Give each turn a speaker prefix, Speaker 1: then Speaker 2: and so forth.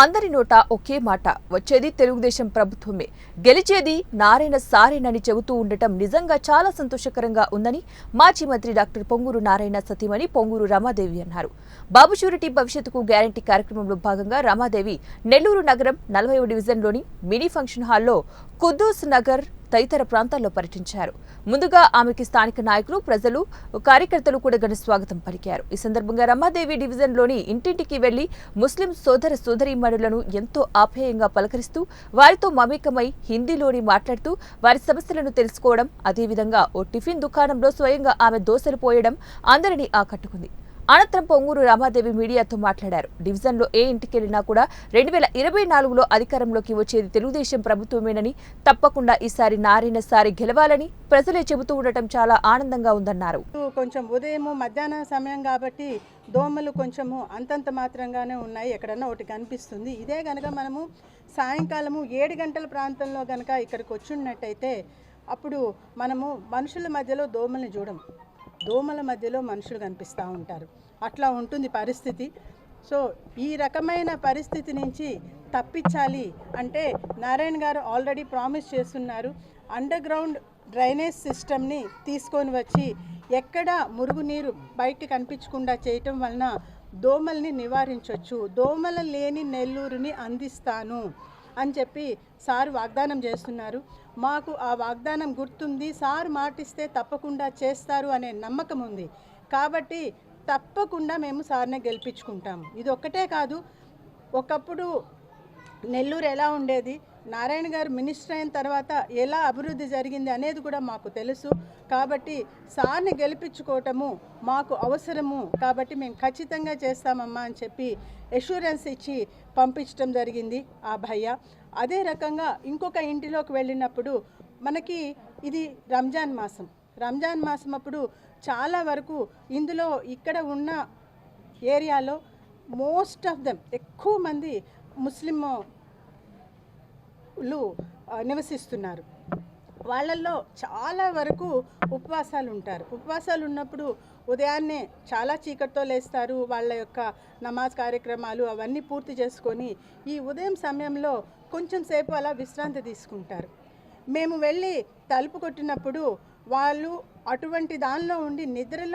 Speaker 1: అందరి నోట ఒకే మాట వచ్చేది తెలుగుదేశం ప్రభుత్వమే. గెలిచేది నారాయణ సారేనని చెబుతూ ఉండటం నిజంగా చాలా సంతోషకరంగా ఉందని మాజీ మంత్రి డాక్టర్ పొంగూరు నారాయణ సతీమణి పొంగూరు రమాదేవి అన్నారు. బాబు షూరిటీ భవిష్యత్తుకు గ్యారంటీ కార్యక్రమంలో భాగంగా రమాదేవి నెల్లూరు నగరం నలభై డివిజన్లోని మినీ ఫంక్షన్ హాల్లో కుద్దూస్ నగర్ తదితర ప్రాంతాల్లో పర్యటించారు. ముందుగా ఆమెకి స్థానిక నాయకులు ప్రజలు కార్యకర్తలు కూడా ఘన స్వాగతం పలికారు. ఈ సందర్భంగా రమాదేవి డివిజన్లోని ఇంటింటికి వెళ్ళి ముస్లిం సోదర సోదరీమణులను ఎంతో ఆప్యాయంగా పలకరిస్తూ వారితో మమేకమై హిందీలోని మాట్లాడుతూ వారి సమస్యలను తెలుసుకోవడం అదేవిధంగా ఓ టిఫిన్ దుకాణంలో స్వయంగా ఆమె దోశలు పోయడం అందరినీ ఆకట్టుకుంది. అనంతరం పొంగూరు రామాదేవి మీడియాతో మాట్లాడారు. డివిజన్లో ఏ ఇంటికెళ్ళినా కూడా రెండు వేల ఇరవై నాలుగులో అధికారంలోకి వచ్చేది తెలుగుదేశం ప్రభుత్వమేనని తప్పకుండా ఈసారి నారాయణ సారి గెలవాలని ప్రజలే చెబుతూ ఉండటం చాలా ఆనందంగా ఉందన్నారు.
Speaker 2: కొంచెం ఉదయము మధ్యాహ్నం సమయం కాబట్టి దోమలు కొంచెము అంతంత మాత్రంగానే ఉన్నాయి. ఎక్కడన్నా ఒకటి కనిపిస్తుంది. ఇదే కనుక మనము సాయంకాలము ఏడు గంటల ప్రాంతంలో కనుక ఇక్కడికి వచ్చున్నట్టయితే అప్పుడు మనము మనుషుల మధ్యలో దోమల్ని చూడము. దోమల మధ్యలో మనుషులు కనిపిస్తూ ఉంటారు. అట్లా ఉంటుంది పరిస్థితి. సో ఈ రకమైన పరిస్థితి నుంచి తప్పించాలి అంటే నారాయణ గారు ఆల్రెడీ ప్రామిస్ చేస్తున్నారు. అండర్ గ్రౌండ్ డ్రైనేజ్ సిస్టమ్ని తీసుకొని వచ్చి ఎక్కడ మురుగునీరు బయట కనిపించకుండా చేయటం వలన దోమల్ని నివారించవచ్చు దోమల లేని నెల్లూరుని అందిస్తాను. అని చెప్పి సార్ వాగ్దానం చేస్తున్నారు. మాకు ఆ వాగ్దానం గుర్తుంది. సార్ మాటిస్తే తప్పకుండా చేస్తారు అనే నమ్మకం ఉంది. కాబట్టి తప్పకుండా మేము సార్నే గెలిపించుకుంటాము. ఇది ఒక్కటే కాదు. ఒకప్పుడు నెల్లూరు ఎలా ఉండేది? నారాయణ గారు మినిస్టర్ అయిన తర్వాత ఎలా అభివృద్ధి జరిగింది అనేది కూడా మాకు తెలుసు. కాబట్టి సార్ని గెలిపించుకోవటము మాకు అవసరము. కాబట్టి మేము ఖచ్చితంగా చేస్తామమ్మా అని చెప్పి ఎష్యూరెన్స్ ఇచ్చి పంపించడం జరిగింది ఆ భయ్య. అదే రకంగా ఇంకొక ఇంటిలోకి వెళ్ళినప్పుడు మనకి ఇది రంజాన్ మాసం. రంజాన్ మాసం అప్పుడు చాలా వరకు ఇందులో ఇక్కడ ఉన్న ఏరియాలో మోస్ట్ ఆఫ్ దెమ్ ఎక్కువ మంది ముస్లిం లు నివసిస్తున్నారు. వాళ్ళల్లో చాలా వరకు ఉపవాసాలు ఉంటారు ఉపవాసాలు ఉన్నప్పుడు ఉదయాన్నే చాలా చీకటితో లేస్తారు. వాళ్ళ యొక్క నమాజ్ కార్యక్రమాలు అవన్నీ పూర్తి చేసుకొని ఈ ఉదయం సమయంలో కొంచెం సేపు అలా విశ్రాంతి తీసుకుంటారు. మేము వెళ్ళి తలుపు కొట్టినప్పుడు వాళ్ళు అటువంటి దానిలో ఉండి నిద్రలో